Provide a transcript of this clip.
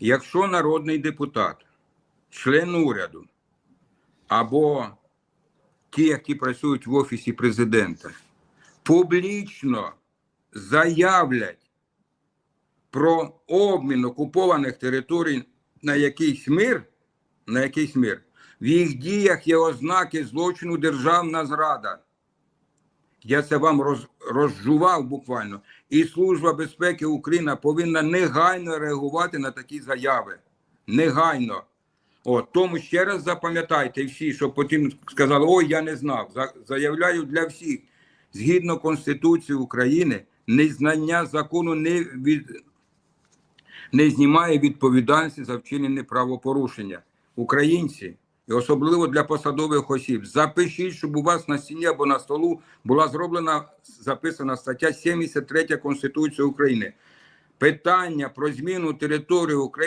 Якщо народний депутат, член уряду або ті, які працюють в офісі президента, публічно заявлять про обмін окупованих територій на якийсь мир, на якийсь мир, в їх діях є ознаки злочину державна зрада. Я це вам роз, розжував буквально. І Служба безпеки України повинна негайно реагувати на такі заяви. Негайно. От, тому ще раз запам'ятайте всі, щоб потім сказали, ой, я не знав. За- Заявляю для всіх, згідно Конституції України, незнання закону не, від, не знімає відповідальності за вчинені правопорушення. Українці, і особливо для посадових осіб, запишіть, щоб у вас на стіні або на столу була зроблена записана стаття 73 Конституції України. Питання про зміну території України.